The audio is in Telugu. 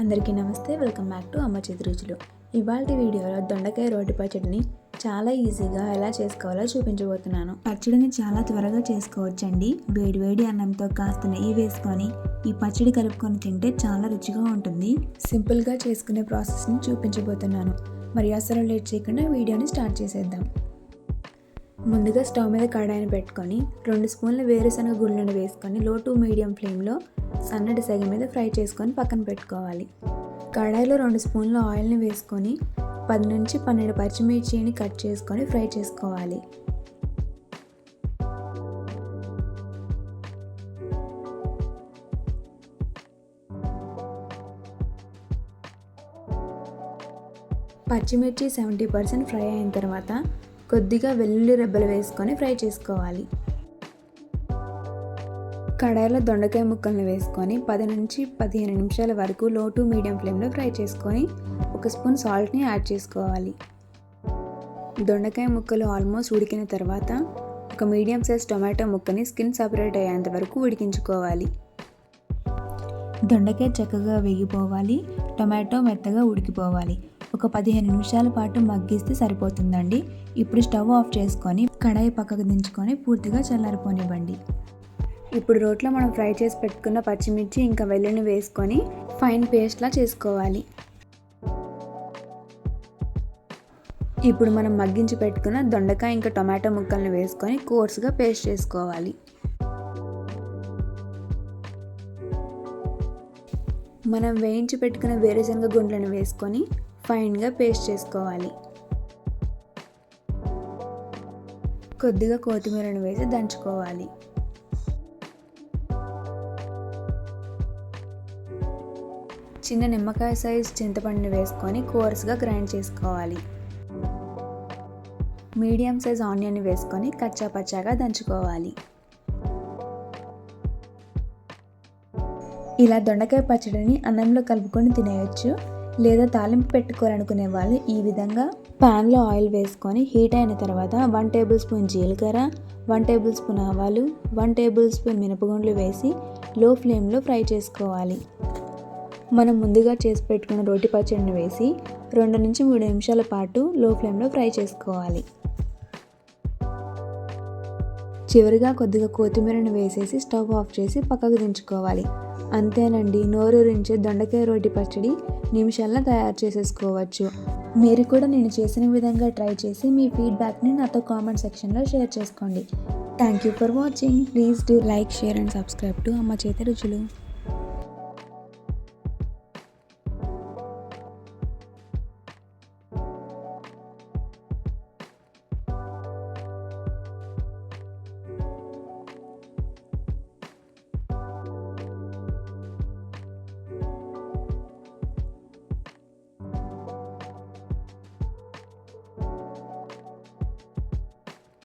అందరికీ నమస్తే welcome back to Amma Chethi రుచులు. ఇవాళ వీడియోలో దొండకాయ రోటి పచ్చడిని చాలా ఈజీగా ఎలా చేసుకోవాలో చూపించబోతున్నాను. పచ్చడిని చాలా త్వరగా చేసుకోవచ్చండి. వేడివేడి అన్నంతో కాస్త నెయ్యి వేసుకొని ఈ పచ్చడి కలుపుకొని తింటే చాలా రుచిగా ఉంటుంది. సింపుల్గా చేసుకునే ప్రాసెస్ని చూపించబోతున్నాను. మరి అసలు లేట్ చేయకుండా వీడియోని స్టార్ట్ చేసేద్దాం. ముందుగా స్టవ్ మీద కడాయిని పెట్టుకొని రెండు స్పూన్ల వేరుశనగ గుళ్ళను వేసుకొని లో టు మీడియం ఫ్లేమ్లో సన్నటి సెగ మీద ఫ్రై చేసుకొని పక్కన పెట్టుకోవాలి. కడాయిలో రెండు స్పూన్ల ఆయిల్ని వేసుకొని పది నుంచి పన్నెండు పచ్చిమిర్చిని కట్ చేసుకొని ఫ్రై చేసుకోవాలి. పచ్చిమిర్చి సెవెంటీ పర్సెంట్ ఫ్రై అయిన తర్వాత కొద్దిగా వెల్లుల్లి రెబ్బలు వేసుకొని ఫ్రై చేసుకోవాలి. కడాయిలో దొండకాయ ముక్కలను వేసుకొని పది నుంచి పదిహేను నిమిషాల వరకు లో టు మీడియం ఫ్లేమ్లో ఫ్రై చేసుకొని ఒక స్పూన్ సాల్ట్ని యాడ్ చేసుకోవాలి. దొండకాయ ముక్కలు ఆల్మోస్ట్ ఉడికిన తర్వాత ఒక మీడియం సైజ్ టొమాటో ముక్కని స్కిన్ సపరేట్ అయ్యేంత వరకు ఉడికించుకోవాలి. దొండకాయ చక్కగా వేగిపోవాలి టొమాటో మెత్తగా ఉడికిపోవాలి. ఒక పదిహేను నిమిషాల పాటు మగ్గిస్తే సరిపోతుందండి. ఇప్పుడు స్టవ్ ఆఫ్ చేసుకొని కడాయి పక్కకు దించుకొని పూర్తిగా చల్లారిపోనివ్వండి. ఇప్పుడు రోట్లో మనం ఫ్రై చేసి పెట్టుకున్న పచ్చిమిర్చి ఇంకా వెల్లుల్ని వేసుకొని ఫైన్ పేస్ట్లా చేసుకోవాలి. ఇప్పుడు మనం మగ్గించి పెట్టుకున్న దొండకాయ ఇంకా టొమాటో ముక్కల్ని వేసుకొని కోర్స్గా పేస్ట్ చేసుకోవాలి. మనం వేయించి పెట్టుకున్న వేరుశనగ గుండ్లను వేసుకొని ఫైన్గా పేస్ట్ చేసుకోవాలి. కొద్దిగా కొత్తిమీరను వేసి దంచుకోవాలి. చిన్న నిమ్మకాయ సైజ్ చింతపండుని వేసుకొని కోర్స్గా గ్రైండ్ చేసుకోవాలి. మీడియం సైజ్ ఆనియన్ని వేసుకొని కచ్చా పచ్చాగా దంచుకోవాలి. ఇలా దొండకాయ పచ్చడిని అన్నంలో కలుపుకొని తినేయచ్చు. లేదా తాలింపు పెట్టుకోవాలనుకునే వాళ్ళు ఈ విధంగా ప్యాన్లో ఆయిల్ వేసుకొని హీట్ అయిన తర్వాత వన్ టేబుల్ స్పూన్ జీలకర్ర వన్ టేబుల్ స్పూన్ ఆవాలు వన్ టేబుల్ స్పూన్ మినపగుండ్లు వేసి లో ఫ్లేమ్లో ఫ్రై చేసుకోవాలి. మనం ముందుగా చేసి పెట్టుకున్న రోటి పచ్చడిని వేసి రెండు నుంచి మూడు నిమిషాల పాటు లో ఫ్లేమ్లో ఫ్రై చేసుకోవాలి. చివరిగా కొద్దిగా కొత్తిమీరను వేసేసి స్టవ్ ఆఫ్ చేసి పక్కకు దించుకోవాలి. అంతేనండి. నోరూరించే దొండకాయ రోటి పచ్చడి నిమిషాల్లో తయారు చేసేసుకోవచ్చు. మీరు కూడా నేను చేసిన విధంగా ట్రై చేసి మీ ఫీడ్బ్యాక్ని నాతో కామెంట్ సెక్షన్లో షేర్ చేసుకోండి. Thank you for watching. Please do like share and subscribe to Amma Chethi Ruchulu.